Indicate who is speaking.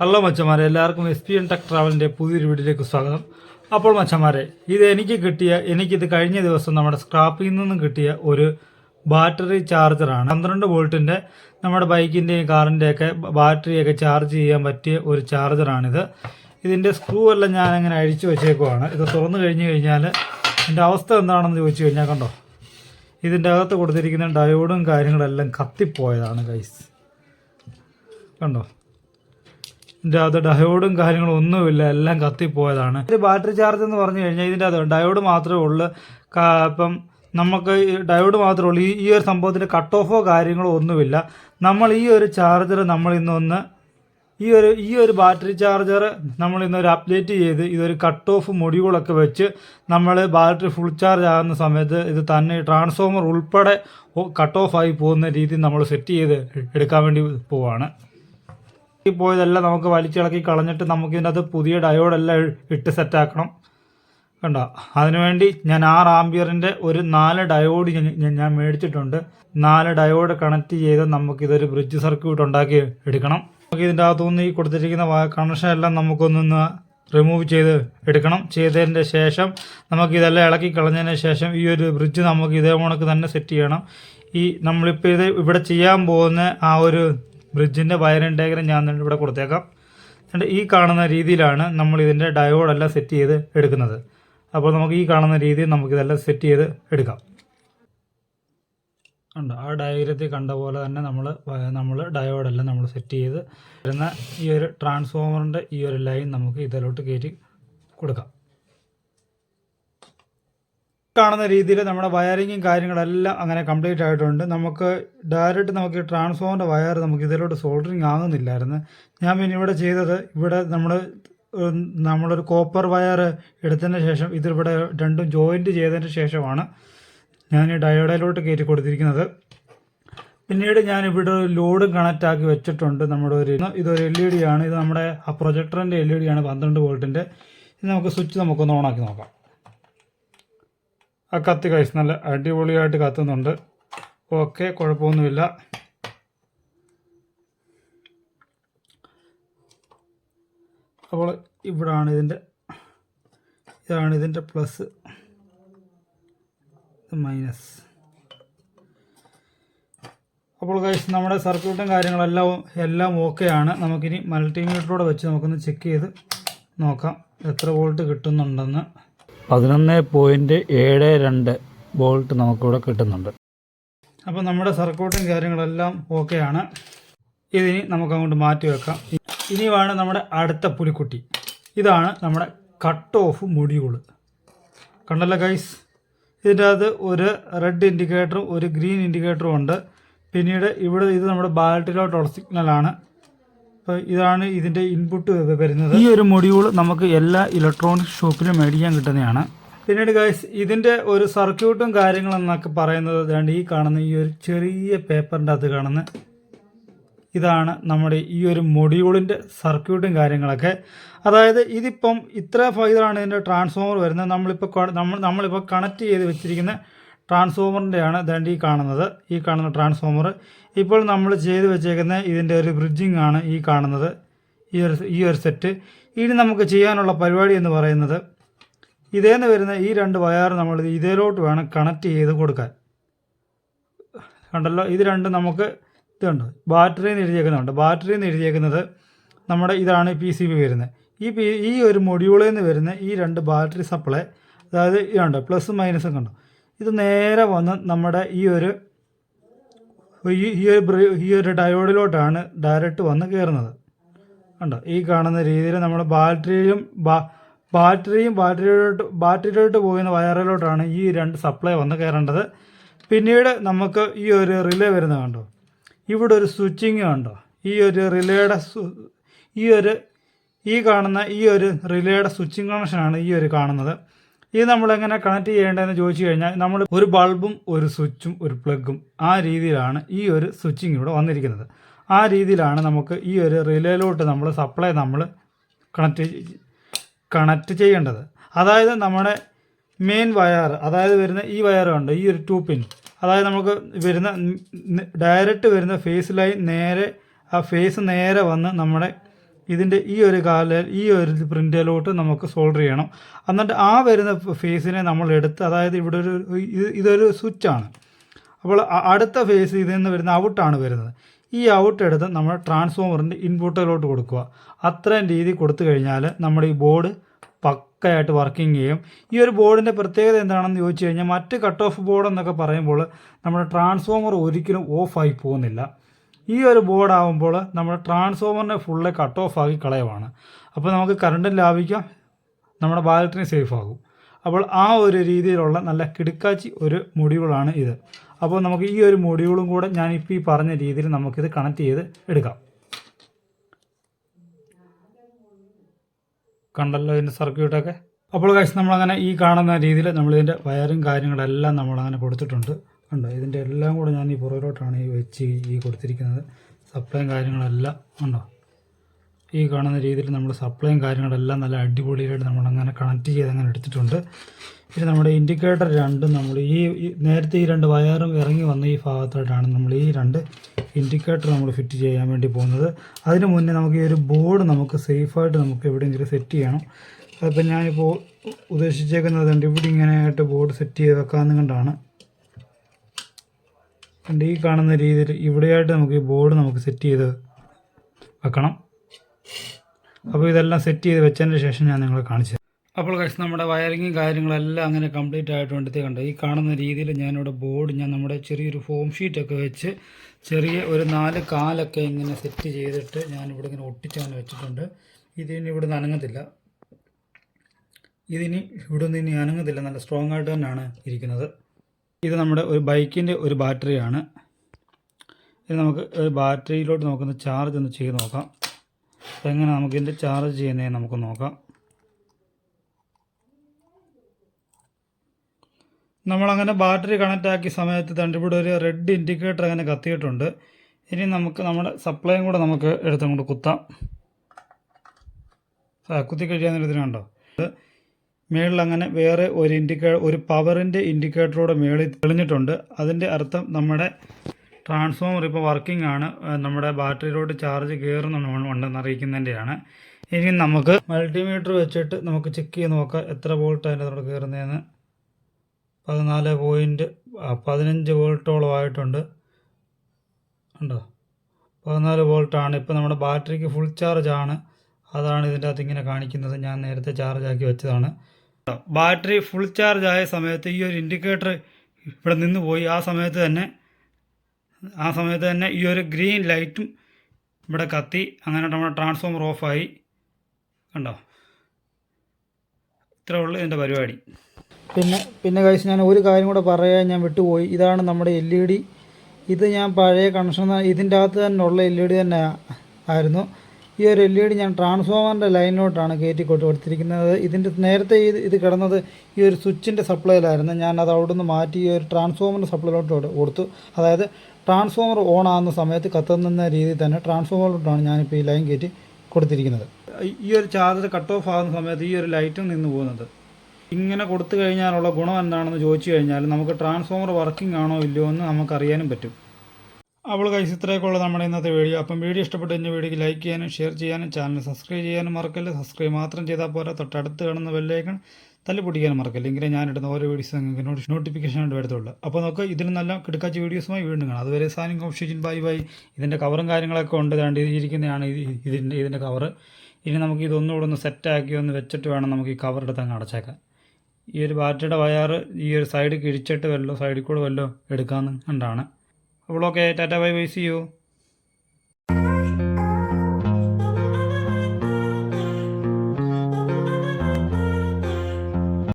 Speaker 1: Hello മച്ചന്മാരെ എല്ലാവർക്കും S P N tech ട്രാവലിന്റെ പുതിയൊരു വീഡിയോയിലേക്ക് സ്വാഗതം. അപ്പോൾ മച്ചന്മാരെ ഇത് എനിക്ക് കിട്ടിയ എനിക്കിത് കഴിഞ്ഞ ദിവസം നമ്മുടെ സ്ക്രാപ്പിൽ നിന്നും കിട്ടിയ ഒരു ബാറ്ററി ചാർജറാണ്. പന്ത്രണ്ട് വോൾട്ടിന്റെ നമ്മുടെ ബൈക്കിന്റെയും കാറിന്റെയൊക്കെ ബാറ്ററിയൊക്കെ ചാർജ് ചെയ്യാൻ പറ്റിയ ഒരു ചാർജറാണിത്. ഇതിന്റെ സ്ക്രൂ എല്ലാം ഞാൻ അങ്ങനെ അഴിച്ചു വെച്ചേക്കുവാണ്. ഇത് തുറന്നു കഴിഞ്ഞ് കഴിഞ്ഞാൽ ഇതിന്റെ അവസ്ഥ എന്താണെന്ന് ചോദിച്ചു കഴിഞ്ഞാൽ കണ്ടോ? ഇതിന്റെ അകത്ത് കൊടുത്തിരിക്കുന്ന ഡയോഡും കാര്യങ്ങളെല്ലാം കത്തിപ്പോയതാണ് ഗൈസ് കണ്ടോ? ഇതിന്റെ അകത്ത് ഡയോഡും കാര്യങ്ങളും ഒന്നുമില്ല എല്ലാം കത്തിപ്പോയതാണ്. ഇത് ബാറ്ററി ചാർജ് എന്ന് പറഞ്ഞു കഴിഞ്ഞാൽ ഇതിന്റെ അകത്ത് ഡയോഡ് മാത്രമേ ഉള്ളൂ. ഇപ്പം നമുക്ക് ഡയോഡ് മാത്രമേ ഉള്ളൂ. ഈ ഒരു സംഭവത്തിന്റെ കട്ട് ഓഫോ കാര്യങ്ങളോ ഒന്നുമില്ല. നമ്മൾ ഈ ഒരു ചാർജർ നമ്മൾ ഇന്നൊന്ന് ഈ ഒരു ഈ ഒരു ബാറ്ററി ചാർജർ നമ്മൾ ഇന്നൊരു അപ്ഡേറ്റ് ചെയ്ത് ഇതൊരു കട്ട് ഓഫ് മൊഡ്യൂളൊക്കെ വെച്ച് നമ്മൾ ബാറ്ററി ഫുൾ ചാർജ് ആകുന്ന സമയത്ത് ഇത് തന്നെ ട്രാൻസ്ഫോമർ ഉൾപ്പെടെ കട്ട് ഓഫ് ആയി പോകുന്ന രീതി നമ്മൾ സെറ്റ് ചെയ്ത് എടുക്കാൻ വേണ്ടി പോവാണ്. പോയതെല്ലാം നമുക്ക് വലിച്ചിളക്കി കളഞ്ഞിട്ട് നമുക്ക് ഇതിനകത്ത് പുതിയ ഡയോഡെല്ലാം ഇട്ട് സെറ്റാക്കണം കണ്ടോ? അതിനുവേണ്ടി ഞാൻ ആറ് ആംബിയറിന്റെ ഒരു നാല് ഡയോഡ് ഞാൻ- മേടിച്ചിട്ടുണ്ട്. നാല് ഡയോഡ് കണക്ട് ചെയ്ത് നമുക്കിതൊരു ബ്രിഡ്ജ് സർക്യൂട്ട് ഉണ്ടാക്കി എടുക്കണം. നമുക്ക് ഇതിന്റെ അകത്തുനിന്ന് ഈ കൊടുത്തിരിക്കുന്ന കണക്ഷൻ എല്ലാം നമുക്കൊന്നൊന്ന് റിമൂവ് ചെയ്ത് എടുക്കണം. ചെയ്തതിന്റെ ശേഷം നമുക്കിതെല്ലാം ഇളക്കി കളഞ്ഞതിന് ശേഷം ഈ ഒരു ബ്രിഡ്ജ് നമുക്ക് ഇതേ കണക്ക് തന്നെ സെറ്റ് ചെയ്യണം. ഈ നമ്മളിപ്പോൾ ഇത് ഇവിടെ ചെയ്യാൻ പോകുന്ന ആ ഒരു ബ്രിഡ്ജിന്റെ വയറിംഗ് ഡയഗ്രം ഞാൻ ഇവിടെ കൊടുത്തേക്കാം. എന്നിട്ട് ഈ കാണുന്ന രീതിയിലാണ് നമ്മൾ ഇതിന്റെ ഡയോഡെല്ലാം സെറ്റ് ചെയ്ത് എടുക്കുന്നത്. അപ്പോൾ നമുക്ക് ഈ കാണുന്ന രീതിയിൽ നമുക്കിതെല്ലാം സെറ്റ് ചെയ്ത് എടുക്കാം. ഉണ്ട് ആ ഡയഗ്രത്തിൽ കണ്ട പോലെ തന്നെ നമ്മൾ നമ്മൾ ഡയോഡെല്ലാം നമ്മൾ സെറ്റ് ചെയ്ത് വരുന്ന ഈ ഒരു ട്രാൻസ്ഫോമറിന്റെ ഈ ഒരു ലൈൻ നമുക്ക് ഇതിലോട്ട് കയറ്റി കൊടുക്കാം. കാണുന്ന രീതിയിൽ നമ്മുടെ വയറിങ്ങും കാര്യങ്ങളെല്ലാം അങ്ങനെ കംപ്ലീറ്റ് ആയിട്ടുണ്ട്. നമുക്ക് ഡയറക്റ്റ് നമുക്ക് ട്രാൻസ്ഫോമറിന്റെ വയർ നമുക്ക് ഇതിലോട്ട് സോൾഡറിങ് ആകുന്നില്ലായിരുന്നു. ഞാൻ പിന്നെ ഇവിടെ ചെയ്തത് ഇവിടെ നമ്മൾ നമ്മളൊരു കോപ്പർ വയർ എടുത്തതിന് ശേഷം ഇതിവിടെ രണ്ടും ജോയിന്റ് ചെയ്തതിന് ശേഷമാണ് ഞാൻ ഈ ഡയോഡയിലോട്ട് കയറ്റി കൊടുത്തിരിക്കുന്നത്. പിന്നീട് ഞാൻ ഇവിടെ ഒരു ലോഡും കണക്റ്റ് ആക്കി വെച്ചിട്ടുണ്ട് നമ്മുടെ ഒരു ഇതൊരു എൽ ഇ ഡി ആണ്. ഇത് നമ്മുടെ ആ പ്രൊജക്ടറിന്റെ എൽ ഇ ഡി ആണ് പന്ത്രണ്ട് വോൾട്ടിന്റെ ഇത് നമുക്ക് സ്വിച്ച് നമുക്കൊന്ന് ഓണാക്കി നോക്കാം. ആ കത്തി കഴിച്ച് നല്ല അടിപൊളിയായിട്ട് കത്തുന്നുണ്ട്. ഓക്കെ കുഴപ്പമൊന്നുമില്ല. അപ്പോൾ ഇവിടാണ് ഇതിന്റെ ഇതാണ് ഇതിന്റെ പ്ലസ് മൈനസ് അപ്പോൾ കഴിച്ച് നമ്മുടെ സർക്യൂട്ടും കാര്യങ്ങളെല്ലാം എല്ലാം ഓക്കെയാണ് നമുക്കിനി മൾട്ടിമീറ്ററോടെ വെച്ച് നമുക്കൊന്ന് ചെക്ക് ചെയ്ത് നോക്കാം. എത്ര വോൾട്ട് കിട്ടുന്നുണ്ടെന്ന്. പതിനൊന്ന് പോയിന്റ് ഏഴ് രണ്ട് വോൾട്ട് നമുക്കിവിടെ കിട്ടുന്നുണ്ട്. അപ്പോൾ നമ്മുടെ സർക്യൂട്ടും കാര്യങ്ങളെല്ലാം ഓക്കെയാണ് ഇതിനി നമുക്ക് അങ്ങോട്ട് മാറ്റി വെക്കാം. ഇനിയുമാണ് നമ്മുടെ അടുത്ത പുലിക്കുട്ടി. ഇതാണ് നമ്മുടെ കട്ട് ഓഫ് മൊഡ്യൂൾ കണ്ടല്ലോ ഗൈസ് ഇതിന്റെ അകത്ത് ഒരു റെഡ് ഇൻഡിക്കേറ്ററും ഒരു ഗ്രീൻ ഇൻഡിക്കേറ്ററും ഉണ്ട്. പിന്നീട് ഇവിടെ ഇത് നമ്മുടെ ബാൽട്ടിലോട്ടുള്ള സിഗ്നലാണ് അപ്പോൾ ഇതാണ് ഇതിന്റെ ഇൻപുട്ട് വരുന്നത്. ഈ ഒരു മൊഡ്യൂൾ നമുക്ക് എല്ലാ ഇലക്ട്രോണിക് ഷോപ്പിലും മേടിക്കാൻ കിട്ടുന്നതാണ്. പിന്നീട് ഗൈസ് ഇതിന്റെ ഒരു സർക്യൂട്ടും കാര്യങ്ങളും എന്നൊക്കെ പറയുന്നത് ഇതാണ്ട് ഈ കാണുന്ന ഈ ഒരു ചെറിയ പേപ്പറിന്റെ അത് കാണുന്ന ഇതാണ് നമ്മുടെ ഈ ഒരു മൊഡ്യൂളിന്റെ സർക്യൂട്ടും കാര്യങ്ങളൊക്കെ. അതായത് ഇതിപ്പം ഇത്ര ഫൈതറാണ് ഇതിന്റെ ട്രാൻസ്ഫോമർ വരുന്നത്. നമ്മളിപ്പോൾ നമ്മൾ നമ്മളിപ്പോൾ കണക്ട് ചെയ്ത് വെച്ചിരിക്കുന്ന ട്രാൻസ്ഫോമറിന്റെയാണ് ദാണ്ട് ഈ കാണുന്നത്. ഈ കാണുന്ന ട്രാൻസ്ഫോമർ. ഇപ്പോൾ നമ്മൾ ചെയ്ത് വെച്ചേക്കുന്ന ഇതിന്റെ ഒരു ബ്രിഡ്ജിങ് ആണ് ഈ കാണുന്നത്. ഈ ഒരു ഈ ഒരു സെറ്റ് ഇനി നമുക്ക് ചെയ്യാനുള്ള പരിപാടി എന്ന് പറയുന്നത് ഇതേന്ന് വരുന്ന ഈ രണ്ട് വയർ നമ്മൾ ഇതിലോട്ട് വേണം കണക്ട് ചെയ്ത് കൊടുക്കാൻ. കണ്ടല്ലോ? ഇത് രണ്ടും നമുക്ക് ഇതുണ്ട് ബാറ്ററി എന്ന് എഴുതിയേക്കുന്നുണ്ട്. ബാറ്ററി എന്ന് എഴുതിയേക്കുന്നത് നമ്മുടെ ഇതാണ് പി സി ബി വരുന്നത് ഈ പി ഈ ഒരു മൊഡ്യൂളിൽ നിന്ന് വരുന്ന ഈ രണ്ട് ബാറ്ററി സപ്ലൈ അതായത് ഇതുണ്ട് പ്ലസ് മൈനസും കണ്ടോ? ഇത് നേരെ വന്ന് നമ്മുടെ ഈ ഒരു ഈ ഒരു ഈ ഒരു ഡയോഡിലോട്ടാണ് ഡയറക്റ്റ് വന്ന് കയറുന്നത് കണ്ടോ? ഈ കാണുന്ന രീതിയിൽ നമ്മൾ ബാറ്ററിയും ബാറ്ററിയും ബാറ്ററിയിലോട്ട് ബാറ്ററിയിലോട്ട് പോകുന്ന വയറിലോട്ടാണ് ഈ രണ്ട് സപ്ലൈ വന്ന് കയറേണ്ടത് പിന്നീട് നമുക്ക് ഈ ഒരു റിലേ വരുന്നത് കണ്ടോ? ഇവിടെ ഒരു സ്വിച്ചിങ് കണ്ടോ? ഈ ഒരു റിലേയുടെ ഈ ഒരു ഈ കാണുന്ന ഈ ഒരു റിലേയുടെ സ്വിച്ചിങ് കണക്ഷനാണ് ഈ ഒരു കാണുന്നത്. ഇത് നമ്മൾ എങ്ങനെ കണക്ട് ചെയ്യേണ്ടതെന്ന് ചോദിച്ചു കഴിഞ്ഞാൽ നമ്മൾ ഒരു ബൾബും ഒരു സ്വിച്ചും ഒരു പ്ലഗും ആ രീതിയിലാണ് ഈ ഒരു സ്വിച്ചിങ് ഇവിടെ വന്നിരിക്കുന്നത്. ആ രീതിയിലാണ് നമുക്ക് ഈ ഒരു റിലേയിലോട്ട് നമ്മൾ സപ്ലൈ നമ്മൾ കണക്ട് കണക്ട് ചെയ്യേണ്ടത്. അതായത് നമ്മുടെ മെയിൻ വയർ അതായത് വരുന്ന ഈ വയർ വയറുണ്ട് ഈ ഒരു ടു പിൻ അതായത് നമുക്ക് വരുന്ന ഡയറക്റ്റ് വരുന്ന ഫേസ് ലൈൻ നേരെ ആ ഫേസ് നേരെ വന്ന് നമ്മുടെ ഇതിന്റെ ഈ ഒരു കാല ഈ ഒരു പ്രിന്റിലോട്ട് നമുക്ക് സോൾഡർ ചെയ്യണം. എന്നിട്ട് ആ വരുന്ന ഫേസിനെ നമ്മൾ എടുത്ത് അതായത് ഇവിടെ ഒരു ഇത് ഇതൊരു സ്വിച്ചാണ് അപ്പോൾ അടുത്ത ഫേസ് ഇതിൽ നിന്ന് വരുന്ന ഔട്ടാണ് വരുന്നത്. ഈ ഔട്ട് എടുത്ത് നമ്മൾ ട്രാൻസ്ഫോമറിന്റെ ഇൻപുട്ടിലോട്ട് കൊടുക്കുക. അത്രയും രീതി കൊടുത്തു കഴിഞ്ഞാൽ നമ്മുടെ ഈ ബോർഡ് പക്കയായിട്ട് വർക്കിംഗ് ചെയ്യും. ഈ ഒരു ബോർഡിന്റെ പ്രത്യേകത എന്താണെന്ന് ചോദിച്ചു കഴിഞ്ഞാൽ മറ്റ് കട്ട് ഓഫ് ബോർഡ് എന്നൊക്കെ പറയുമ്പോൾ നമ്മുടെ ട്രാൻസ്ഫോമർ ഒരിക്കലും ഓഫായി പോകുന്നില്ല. ഈ ഒരു ബോർഡ് ആകുമ്പോൾ നമ്മുടെ ട്രാൻസ്ഫോമറിനെ ഫുള്ള് കട്ട് ഓഫ് ആക്കി കളയുവാണ്. അപ്പോൾ നമുക്ക് കറണ്ടും ലാഭിക്കാം. നമ്മുടെ ബാലറ്റിന് സേഫ് ആകും അപ്പോൾ ആ ഒരു രീതിയിലുള്ള നല്ല കിടുക്കാച്ചി ഒരു മൊഡ്യൂളാണ് ഇത്. അപ്പോൾ നമുക്ക് ഈ ഒരു മൊഡ്യൂളും കൂടെ ഞാനിപ്പോൾ ഈ പറഞ്ഞ രീതിയിൽ നമുക്കിത് കണക്ട് ചെയ്ത് എടുക്കാം. കണ്ടല്ലോ ഇതിന്റെ സർക്യൂട്ടൊക്കെ അപ്പോൾ കഴിച്ച് നമ്മളങ്ങനെ ഈ കാണുന്ന രീതിയിൽ നമ്മളിതിന്റെ വയറും കാര്യങ്ങളെല്ലാം നമ്മളങ്ങനെ കൊടുത്തിട്ടുണ്ട്. കണ്ടോ ഇതിന്റെ എല്ലാം കൂടെ ഞാൻ ഈ പുറകിലോട്ടാണ് ഈ വെച്ച് ഈ കൊടുത്തിരിക്കുന്നത്. സപ്ലൈയും കാര്യങ്ങളെല്ലാം ഉണ്ടോ? ഈ കാണുന്ന രീതിയിൽ നമ്മൾ സപ്ലൈയും കാര്യങ്ങളെല്ലാം നല്ല അടിപൊളിയായിട്ട് നമ്മളങ്ങനെ കണക്ട് ചെയ്ത് അങ്ങനെ എടുത്തിട്ടുണ്ട്. പിന്നെ നമ്മുടെ ഇൻഡിക്കേറ്റർ രണ്ടും നമ്മൾ ഈ നേരത്തെ ഈ രണ്ട് വയറും ഇറങ്ങി വന്ന ഈ ഭാഗത്തായിട്ടാണ് നമ്മൾ ഈ രണ്ട് ഇൻഡിക്കേറ്റർ നമ്മൾ ഫിറ്റ് ചെയ്യാൻ വേണ്ടി പോകുന്നത്. അതിന് മുന്നേ നമുക്ക് ഈ ഒരു ബോർഡ് നമുക്ക് സേഫായിട്ട് നമുക്ക് എവിടെയെങ്കിലും സെറ്റ് ചെയ്യണം. അതിപ്പോൾ ഞാനിപ്പോൾ ഉദ്ദേശിച്ചേക്കുന്നത് ഇവിടെ ഇങ്ങനെയായിട്ട് ബോർഡ് സെറ്റ് ചെയ്ത് വെക്കാമെന്ന് കണ്ടാണ് ഈ കാണുന്ന രീതിയിൽ ഇവിടെയായിട്ട് നമുക്ക് ഈ ബോർഡ് നമുക്ക് സെറ്റ് ചെയ്ത് വെക്കണം. അപ്പോൾ ഇതെല്ലാം സെറ്റ് ചെയ്ത് വെച്ചതിന് ശേഷം ഞാൻ നിങ്ങളെ കാണിച്ചു അപ്പോൾ കഴിച്ച് നമ്മുടെ വയറിങ്ങും കാര്യങ്ങളെല്ലാം അങ്ങനെ കംപ്ലീറ്റ് ആയിട്ട് കണ്ടോ? ഈ കാണുന്ന രീതിയിൽ ഞാനിവിടെ ബോർഡ് ഞാൻ നമ്മുടെ ചെറിയൊരു ഫോം ഷീറ്റൊക്കെ വെച്ച് ചെറിയ ഒരു നാല് കാലൊക്കെ ഇങ്ങനെ സെറ്റ് ചെയ്തിട്ട് ഞാനിവിടെ ഇങ്ങനെ ഒട്ടിച്ചങ്ങനെ വെച്ചിട്ടുണ്ട്. ഇതിന് ഇവിടെ നിന്ന് അനങ്ങത്തില്ല. ഇതിന് ഇവിടെ നിന്ന് ഇനി അനങ്ങത്തില്ല. നല്ല സ്ട്രോങ് ആയിട്ട് തന്നെയാണ് ഇരിക്കുന്നത്. ഇത് നമ്മുടെ ഒരു ബൈക്കിന്റെ ഒരു ബാറ്ററിയാണ്. ഇത് നമുക്ക് ഒരു ബാറ്ററിയിലോട്ട് നമുക്കൊന്ന് ചാർജ് ഒന്ന് ചെയ്ത് നോക്കാം. അപ്പോൾ എങ്ങനെ നമുക്ക് ഇതിന്റെ ചാർജ് ചെയ്യുന്നതെന്ന് നമുക്ക് നോക്കാം. നമ്മളങ്ങനെ ബാറ്ററി കണക്റ്റ് ആക്കിയ സമയത്ത് തണ്ടിവിടെ ഒരു റെഡ് ഇൻഡിക്കേറ്റർ അങ്ങനെ കത്തിയിട്ടുണ്ട്. ഇനി നമുക്ക് നമ്മുടെ സപ്ലൈയും കൂടെ നമുക്ക് എടുത്തുകൊണ്ട് കുത്താം. കുത്തി കഴിയാന്നൊരിതിനുണ്ടോ മേളിൽ അങ്ങനെ വേറെ ഒരു ഇൻഡിക്കേ ഒരു പവറിന്റെ ഇൻഡിക്കേറ്ററോട് മേളിൽ തെളിഞ്ഞിട്ടുണ്ട്. അതിന്റെ അർത്ഥം നമ്മുടെ ട്രാൻസ്ഫോമർ ഇപ്പോൾ വർക്കിംഗ് ആണ്. നമ്മുടെ ബാറ്ററിയിലോട്ട് ചാർജ് കയറുന്നുണ്ടെന്ന് അറിയിക്കുന്നതിന്റെയാണ് ഇനി നമുക്ക് മൾട്ടിമീറ്റർ വെച്ചിട്ട് നമുക്ക് ചെക്ക് ചെയ്ത് നോക്കാം എത്ര വോൾട്ട് അതിന്റെ അതോടെ കയറുന്നതെന്ന് പതിനാല് പോയിന്റ് പതിനഞ്ച് വോൾട്ടോളം ആയിട്ടുണ്ട്. ഉണ്ടോ? പതിനാല് വോൾട്ടാണ് ഇപ്പോൾ നമ്മുടെ ബാറ്ററിക്ക് ഫുൾ ചാർജ് ആണ്. അതാണ് ഇതിന്റെ അകത്ത് ഇങ്ങനെ കാണിക്കുന്നത്. ഞാൻ നേരത്തെ ചാർജ് ആക്കി വെച്ചതാണ്. ബാറ്ററി ഫുൾ ചാർജ് ആയ സമയത്ത് ഈ ഒരു ഇൻഡിക്കേറ്റർ ഇവിടെ നിന്ന് പോയി. ആ സമയത്ത് തന്നെ ആ സമയത്ത് തന്നെ ഈ ഒരു ഗ്രീൻ ലൈറ്റും ഇവിടെ കത്തി. അങ്ങനെ നമ്മുടെ ട്രാൻസ്ഫോമർ ഓഫായി കണ്ടോ? ഇത്രേ ഉള്ളൂ ഇതിന്റെ പരിപാടി. പിന്നെ പിന്നെ കഴിച്ച് ഞാൻ ഒരു കാര്യം കൂടെ പറയാൻ ഞാൻ വിട്ടുപോയി. ഇതാണ് നമ്മുടെ എൽ ഇ ഡി ഇത് ഞാൻ പഴയ കണക്ഷൻ ഇതിന്റെ അകത്ത് തന്നെ ഉള്ള എൽ ഇ ഡി തന്നെ ആയിരുന്നു. ഈ ഒരു എൽ ഇ ഡി ഞാൻ ട്രാൻസ്ഫോമറിന്റെ ലൈനിലോട്ടാണ് കയറ്റി കൊണ്ട് കൊടുത്തിരിക്കുന്നത്. ഇതിന്റെ നേരത്തെ ഇത് ഇത് കിടന്നത് ഈ ഒരു സ്വിച്ചിന്റെ സപ്ലൈയിലായിരുന്നു. ഞാൻ അത് അവിടെ നിന്ന് മാറ്റി ഈ ഒരു ട്രാൻസ്ഫോമറിന്റെ സപ്ലൈയിലോട്ട് കൊടു- കൊടുത്തു. അതായത് ട്രാൻസ്ഫോമർ ഓൺ ആകുന്ന സമയത്ത് കത്തുന്ന രീതിയിൽ തന്നെ ട്രാൻസ്ഫോമറിലോട്ടാണ് ഞാനിപ്പോൾ ഈ ലൈൻ കയറ്റി കൊടുത്തിരിക്കുന്നത്. ഈ ഒരു ചാർജർ കട്ട് ഓഫ് ആകുന്ന സമയത്ത് ഈ ഒരു ലൈറ്റും നിന്ന് പോകുന്നത്. ഇങ്ങനെ കൊടുത്തു കഴിഞ്ഞാലുള്ള ഗുണം എന്താണെന്ന് ചോദിച്ചു കഴിഞ്ഞാൽ നമുക്ക് ട്രാൻസ്ഫോമർ വർക്കിംഗ് ആണോ ഇല്ലയോ എന്ന് നമുക്കറിയാനും പറ്റും. അപ്പോൾ കൈസ് ഇത്രയൊക്കെയുള്ള നമ്മുടെ ഇന്നത്തെ വീഡിയോ അപ്പം വീഡിയോ ഇഷ്ടപ്പെട്ട് കഴിഞ്ഞ വീഡിയോക്ക് ലൈക്ക് ചെയ്യാനും ഷെയർ ചെയ്യാനും ചാനൽ സബ്സ്ക്രൈബ് ചെയ്യാനും മറക്കല്ല? സബ്സ്ക്രൈബ് മാത്രം ചെയ്താൽ പോരാ. തൊട്ടടുത്ത് കാണുന്ന ബെല്ലേക്കൺ തല്ലി പൊട്ടിക്കാനും മറക്കല്ല? എങ്കിലും ഞാനിടുന്ന ഓരോ വീഡിയോസ് നിങ്ങൾക്ക് നോട്ടിഫിക്കേഷൻ ആയിട്ട് വരത്തുള്ളൂ. അപ്പോൾ നമുക്ക് ഇതിൽ നല്ല കിടക്കാച്ച വീഡിയോസുമായി വീണ്ടും കാണാം. അതുവരെ സാനിങ് ഓപ്ഷൻ ബൈ ബൈ ഇതിന്റെ കവറും കാര്യങ്ങളൊക്കെ ഉണ്ട്. കണ്ട് ഇരിക്കുന്നതാണ് ഇത് ഇതിന്റെ ഇതിന്റെ കവറ് ഇനി നമുക്ക് ഇതൊന്നുകൂടെ ഒന്ന് സെറ്റാക്കി ഒന്ന് വെച്ചിട്ട് വേണം നമുക്ക് ഈ കവർ എടുത്ത് അങ്ങ് അടച്ചേക്കാൻ. ഈ ഒരു ബാറ്ററിയുടെ വയർ ഈ ഒരു സൈഡ് കിഴിച്ചിട്ട് വല്ലോ സൈഡിൽ കൂടെ വല്ലോ എടുക്കാമെന്ന് കണ്ടാണ്. അപ്പോൾ okay tata bye bye see you